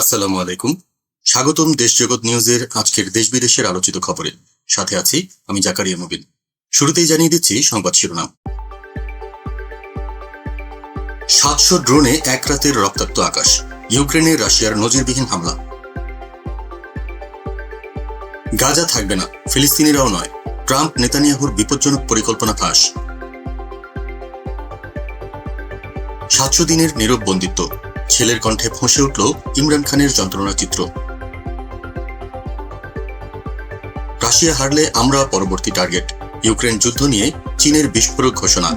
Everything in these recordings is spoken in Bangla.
আসসালামু আলাইকুম। স্বাগতম দেশ জগৎ নিউজের আজকের দেশ বিদেশের আলোচিত খবরে। সাথে আছি আমি জাকারিয়া মুবিন। শুরুতেই জানিয়ে দিচ্ছি সংবাদ শিরোনাম। সাতশো ড্রোনে এক রাতের রক্তাক্ত আকাশ। ইউক্রেনে রাশিয়ার নজিরবিহীন হামলা। গাজা থাকবে না, ফিলিস্তিনিরাও নয়। ট্রাম্প নেতানিয়াহুর বিপজ্জনক পরিকল্পনা ফাঁস। সাতশো দিনের নীরব বন্দিত্ব। ছেলের কণ্ঠে ফসে উঠল ইমরান খানের যন্ত্রণা চিত্র। রাশিয়া হারলে আমরা পরবর্তী টার্গেট, ইউক্রেন যুদ্ধ নিয়ে চীনের বিস্ফোরক ঘোষণা।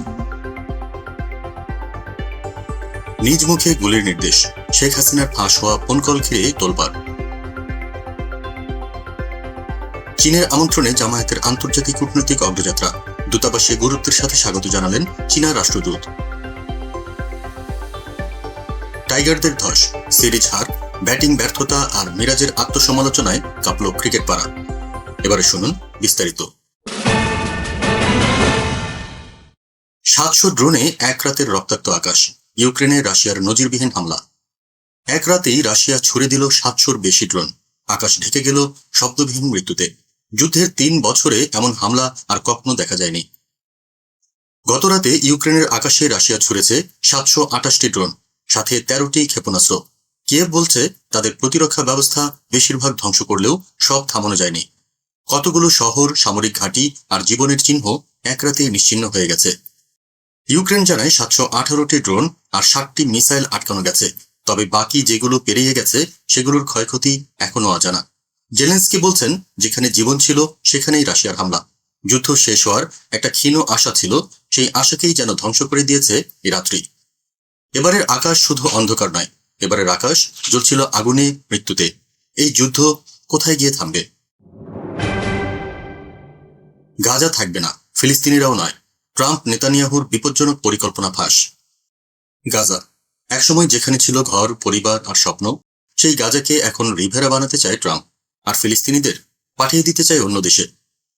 নিজ মুখে গুলির নির্দেশ, শেখ হাসিনার ফাঁস হওয়া ফোন কল ঘিরে তোলপাড়। চীনের আমন্ত্রণে জামায়াতের আন্তর্জাতিক কূটনৈতিক অগ্রযাত্রা, দূতাবাসে গুরুত্বের সাথে স্বাগত জানালেন চীনা রাষ্ট্রদূত। টাইগারদের ধস, সিরিজ হার, ব্যাটিং ব্যর্থতা আর মিরাজের আত্মসমালোচনায় কাঁপল ক্রিকেট পাড়া। এবারে শুনুন বিস্তারিত। সাতশো ড্রোনে এক রাতের রক্তাক্ত আকাশ, ইউক্রেনে রাশিয়ার নজিরবিহীন হামলা। এক রাতেই রাশিয়া ছুড়ে দিল সাতশোর বেশি ড্রোন। আকাশ ঢেকে গেল শব্দবিহীন মৃত্যুতে। যুদ্ধের তিন বছরে এমন হামলা আর কখনো দেখা যায়নি। গতরাতে ইউক্রেনের আকাশে রাশিয়া ছুড়েছে সাতশো আটাশটি ড্রোন। সাথে তেরোটি ক্ষেপণাস্ত্র। কিয়েভ বলছে, তাদের প্রতিরক্ষা ব্যবস্থা বেশিরভাগ ধ্বংস করলেও সব থামানো যায়নি। কতগুলো শহর, সামরিক ঘাঁটি আর জীবনের চিহ্ন এক রাতেই নিশ্চিহ্ন হয়ে গেছে। ইউক্রেন জানায় সাতশো আঠারোটি ড্রোন আর ষাটটি মিসাইল আটকানো গেছে। তবে বাকি যেগুলো পেরিয়ে গেছে, সেগুলোর ক্ষয়ক্ষতি এখনও অজানা। জেলেন্সকি বলছেন, যেখানে জীবন ছিল, সেখানেই রাশিয়ার হামলা। যুদ্ধ শেষ হওয়ার একটা ক্ষীণ আশা ছিল, সেই আশাকেই যেন ধ্বংস করে দিয়েছে এই রাত্রি। এবারের আকাশ শুধু অন্ধকার নয়, এবারের আকাশ জ্বলছিল আগুনে মৃত্যুতে। এই যুদ্ধ কোথায় গিয়ে থামবে? গাজা থাকবে না, ফিলিস্তিনিরাও নয়। ট্রাম্প, নেতানিয়াহুর বিপজ্জনক পরিকল্পনা ফাঁস। গাজা, একসময় যেখানে ছিল ঘর, পরিবার আর স্বপ্ন, সেই গাজাকে এখন রিভেরা বানাতে চায় ট্রাম্প। আর ফিলিস্তিনিদের পাঠিয়ে দিতে চায় অন্য দেশে।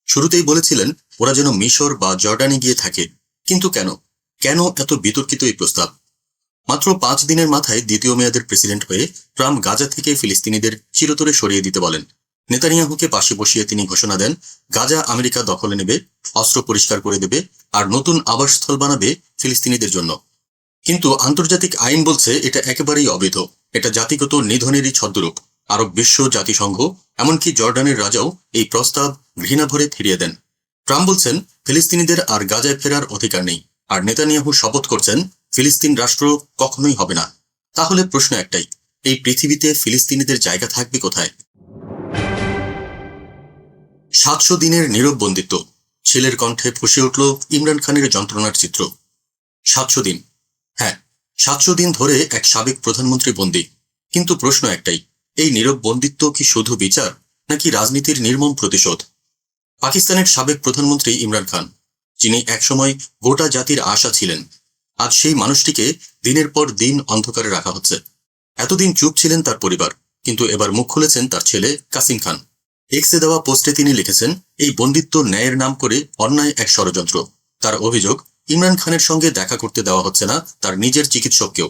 শুরুতেই বলেছিলেন, ওরা যেন মিশর বা জর্ডানে গিয়ে থাকে। কিন্তু কেন? কেন এত বিতর্কিত এই প্রস্তাব? মাত্র পাঁচ দিনের মাথায় দ্বিতীয় মেয়াদের প্রেসিডেন্ট হয়ে ট্রাম্প গাজা থেকে ফিলিস্তিনিদের চিরতরে সরিয়ে দিতে বলেন। নেতানিয়াহুকে পাশে বসিয়ে তিনি ঘোষণা দেন, গাজা আমেরিকা দখলে নেবে, অস্ত্র পরিষ্কার করে দেবে আর নতুন আবাসস্থল বানাবে ফিলিস্তিনিদের জন্য। কিন্তু আন্তর্জাতিক আইন বলছে এটা একেবারেই অবৈধ। এটা জাতিগত নিধনেরই ছদ্মরূপ। আরব বিশ্ব, জাতিসংঘ, এমনকি জর্ডানের রাজাও এই প্রস্তাব ঘৃণা ভরে ফিরিয়ে দেন। ট্রাম্প বলছেন, ফিলিস্তিনিদের আর গাজায় ফেরার অধিকার নেই। আর নেতানিয়াহু শপথ করছেন ফিলিস্তিন রাষ্ট্র কখনোই হবে না। তাহলে প্রশ্ন একটাই, এই পৃথিবীতে ফিলিস্তিনিদের জায়গা থাকবে কোথায়? সাতশো দিনের নীরব বন্দিত্ব, ছেলের কণ্ঠে ফুসে উঠল ইমরান খানের যন্ত্রণার চিত্র। সাতশো দিন হ্যাঁ সাতশো দিন ধরে এক সাবেক প্রধানমন্ত্রী বন্দী। কিন্তু প্রশ্ন একটাই, এই নীরব বন্দিত্ব কি শুধু বিচার, নাকি রাজনীতির নির্মম প্রতিশোধ? পাকিস্তানের সাবেক প্রধানমন্ত্রী ইমরান খান, যিনি একসময় গোটা জাতির আশা ছিলেন আজ সেই মানুষটিকে দিনের পর দিন অন্ধকারে রাখা হচ্ছে। এতদিন চুপ ছিলেন তার পরিবার, কিন্তু এবার মুখ খুলেছেন তার ছেলে কাসিম খান। এক্সে দেওয়া পোস্টে তিনি লিখেছেন, এই বন্দিত্ব ন্যায়ের নাম করে অন্যায় এক ষড়যন্ত্র। তার অভিযোগ, ইমরান খানের সঙ্গে দেখা করতে দেওয়া হচ্ছে না তার নিজের চিকিৎসককেও।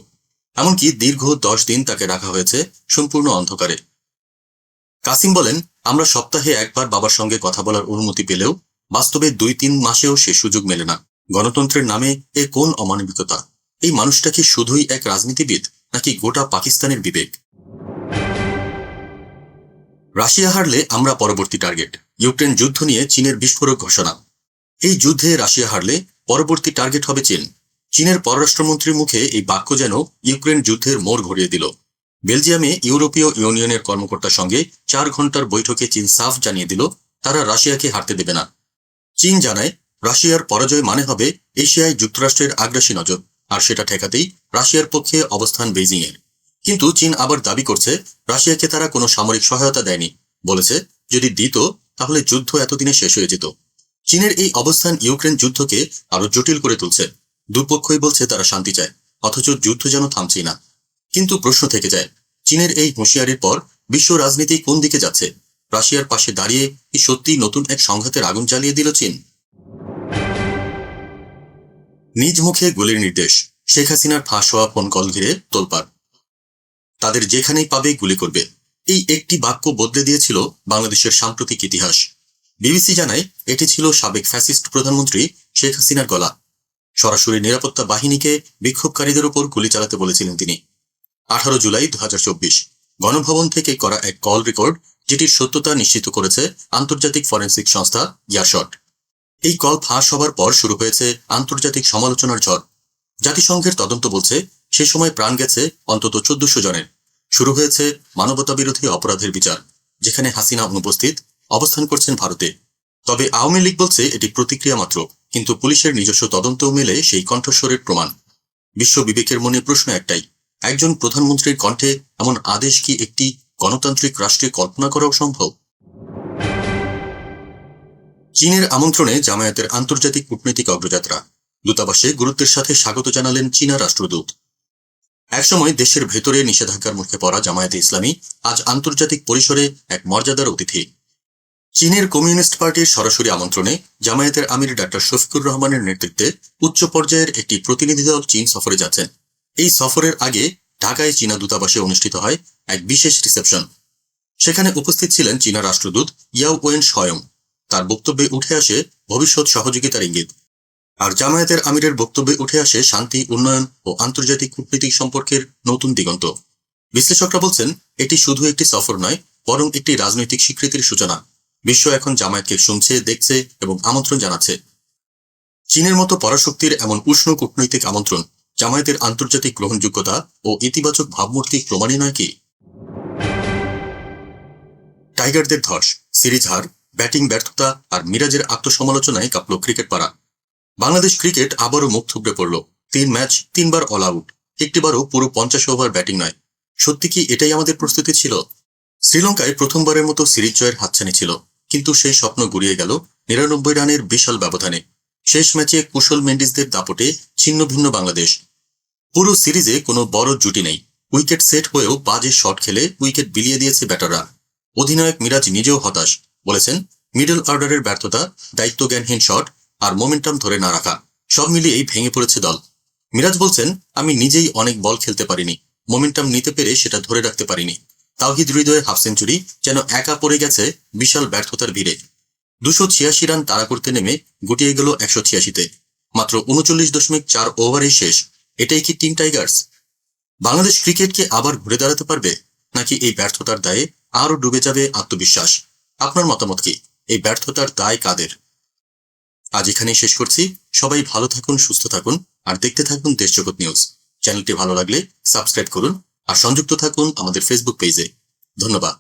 এমনকি দীর্ঘ দশ দিন তাকে রাখা হয়েছে সম্পূর্ণ অন্ধকারে। কাসিম বলেন, আমরা সপ্তাহে একবার বাবার সঙ্গে কথা বলার অনুমতি পেলেও বাস্তবে দুই তিন মাসেও সে সুযোগ মেলে না। গণতন্ত্রের নামে এ কোন অমানবিকতা? এই মানুষটা কি শুধুই এক রাজনীতিবিদ, নাকি গোটা পাকিস্তানের বিবেক? রাশিয়া হারলে আমরা পরবর্তী টার্গেট, ইউক্রেন যুদ্ধ নিয়ে চীনের বিস্ফোরক ঘোষণা। এই যুদ্ধে রাশিয়া হারলে পরবর্তী টার্গেট হবে চীন। চীনের পররাষ্ট্রমন্ত্রীর মুখে এই বাক্য যেন ইউক্রেন যুদ্ধের মোড় ঘুরিয়ে দিল। বেলজিয়ামে ইউরোপীয় ইউনিয়নের কর্মকর্তার সঙ্গে চার ঘণ্টার বৈঠকে চীন সাফ জানিয়ে দিল, তারা রাশিয়াকে হারতে দেবে না। চীন জানায় রাশিয়ার পরাজয় মানে হবে এশিয়ায় যুক্তরাষ্ট্রের আগ্রাসী নজর, আর সেটা ঠেকাতেই রাশিয়ার পক্ষে অবস্থান বেইজিংয়ের। কিন্তু চীন আবার দাবি করছে রাশিয়াকে তারা কোনো সামরিক সহায়তা দেয়নি। বলেছে, যদি দিত, তাহলে যুদ্ধ এতদিনে শেষ হয়ে যেত। চীনের এই অবস্থান ইউক্রেন যুদ্ধকে আরও জটিল করে তুলছে। দুপক্ষই বলছে তারা শান্তি চায়, অথচ যুদ্ধ যেন থামছেই না। কিন্তু প্রশ্ন থেকে যায়, চীনের এই হুঁশিয়ারির পর বিশ্ব রাজনীতি কোন দিকে যাচ্ছে? রাশিয়ার পাশে দাঁড়িয়ে কি সত্যি নতুন এক সংঘাতের আগুন জ্বালিয়ে দিল চীন? নিজ মুখে গুলির নির্দেশ, শেখ হাসিনার ফাঁস হওয়া ফোন কল ঘিরে তোলপাড়। তাদের যেখানেই পাবে গুলি করবে। এই একটি বাক্য বদলে দিয়েছিল বাংলাদেশের সাম্প্রতিক ইতিহাস। বিবিসি জানায়, এটি ছিল সাবেক ফ্যাসিস্ট প্রধানমন্ত্রী শেখ হাসিনার গলা। সরাসরি নিরাপত্তা বাহিনীকে বিক্ষোভকারীদের উপর গুলি চালাতে বলেছিলেন তিনি। আঠারো জুলাই দু হাজার চব্বিশ, গণভবন থেকে করা এক কল রেকর্ড, যেটির সত্যতা নিশ্চিত করেছে আন্তর্জাতিক ফরেন্সিক সংস্থা ইয়ারশট। এই কল ফাঁস হবার পর শুরু হয়েছে আন্তর্জাতিক সমালোচনার ঝড়। জাতিসংঘের তদন্ত বলছে, সে সময় প্রাণ গেছে অন্তত চোদ্দশো জনের। শুরু হয়েছে মানবতা বিরোধী অপরাধের বিচার, যেখানে হাসিনা অনুপস্থিত, অবস্থান করছেন ভারতে। তবে আওয়ামী লীগ বলছে, এটি প্রতিক্রিয়া মাত্র, কিন্তু পুলিশের নিজস্ব তদন্তও মেলে সেই কণ্ঠস্বরের প্রমাণ। বিশ্ব বিবেকের মনে প্রশ্ন একটাই, একজন প্রধানমন্ত্রীর কণ্ঠে এমন আদেশ কি একটি গণতান্ত্রিক রাষ্ট্রে কল্পনা করাও সম্ভব? চীনের আমন্ত্রণে জামায়াতের আন্তর্জাতিক কূটনৈতিক অগ্রযাত্রা। দূতাবাসে গুরুত্বের সাথে স্বাগত জানালেন চীনা রাষ্ট্রদূত। একসময় দেশের ভেতরে নিষেধাজ্ঞার মুখে পড়া জামায়াতে ইসলামী আজ আন্তর্জাতিক পরিসরে এক মর্যাদার অতিথি। চীনের কমিউনিস্ট পার্টির সরাসরি আমন্ত্রণে জামায়াতের আমির ডাক্তার শফিকুর রহমানের নেতৃত্বে উচ্চ পর্যায়ের একটি প্রতিনিধি দল চীন সফরে যাচ্ছেন। এই সফরের আগে ঢাকায় চীনা দূতাবাসে অনুষ্ঠিত হয় এক বিশেষ রিসেপশন। সেখানে উপস্থিত ছিলেন চীনা রাষ্ট্রদূত ইয়াও ওয়েন স্বয়ং। তার বক্তব্যে উঠে আসে ভবিষ্যৎ সহযোগিতার ইঙ্গিত। আর জামায়াতের আমিরের বক্তব্যে উঠে আসে শান্তি, উন্নয়ন ও আন্তর্জাতিক কূটনীতিক সম্পর্কের নতুন দিগন্ত। বিশ্লেষকরা বলছেন, এটি শুধু একটি সফর নয়, বরং একটি রাজনৈতিক স্বীকৃতির সূচনা। বিশ্ব এখন জামায়াতকে শুনছে, দেখছে এবং আমন্ত্রণ জানাচ্ছে। চীনের মতো পরাশক্তির এমন উষ্ণ কূটনৈতিক আমন্ত্রণ, জামায়াতের আন্তর্জাতিক গ্রহণযোগ্যতা ও ইতিবাচক ভাবমূর্তি প্রমাণই নয় কি? টাইগারদের ধস, সিরিজ হার ব্যাটিং ব্যর্থতা আর মিরাজের আত্মসমালোচনায় কাঁপল ক্রিকেট পাড়া বাংলাদেশ ক্রিকেট আবারও মুখ থুবড়ে পড়ল। তিন ম্যাচ, তিনবার অল আউট একটিবারও পুরো পঞ্চাশ ওভার ব্যাটিং নয়। সত্যি কি এটাই আমাদের প্রস্তুতি ছিল? শ্রীলঙ্কায় প্রথমবারের মতো সিরিজ জয়ের হাতছানি ছিল। কিন্তু সেই স্বপ্ন গুড়িয়ে গেল নিরানব্বই রানের বিশাল ব্যবধানে। শেষ ম্যাচে কুশল মেন্ডিসদের দাপটে ছিন্ন ভিন্ন বাংলাদেশ। পুরো সিরিজে কোনো বড় জুটি নেই। উইকেট সেট হয়েও বাজে শট খেলে উইকেট বিলিয়ে দিয়েছে ব্যাটাররা। অধিনায়ক মিরাজ নিজেও হতাশ। বলেছেন মিডল অর্ডারের ব্যর্থতা, দায়িত্বজ্ঞানহীন শট আর মোমেন্টাম ধরে না রাখা, সব মিলিয়েই ভেঙে পড়েছে দল। মিরাজ বলছেন, আমি নিজেই অনেক বল খেলতে পারিনি মোমেন্টাম নিতে পেরে সেটা ধরে রাখতে পারিনি। তাওহিদ হৃদয়ে হাফ সেঞ্চুরি যেন একা পড়ে গেছে বিশাল ব্যর্থতার ভিড়ে। দুশো ছিয়াশি রান তাড়া করতে নেমে গুটিয়ে গেল একশো ছিয়াশিতে। মাত্র উনচল্লিশ দশমিক চার ওভারে শেষ, এটাই কি টিম টাইগার্স? বাংলাদেশ ক্রিকেটকে আবার ঘুরে দাঁড়াতে পারবে? নাকি এই ব্যর্থতার দায়ে আরও ডুবে যাবে আত্মবিশ্বাস? আপনার মতামত কি? এই ব্যর্থতার দায় কাদের? আজ এখানেই শেষ করছি। সবাই ভালো থাকুন, সুস্থ থাকুন, আর দেখতে থাকুন দেশজগৎ নিউজ। চ্যানেলটি ভালো লাগলে সাবস্ক্রাইব করুন, আর সংযুক্ত থাকুন আমাদের ফেসবুক পেজে ধন্যবাদ।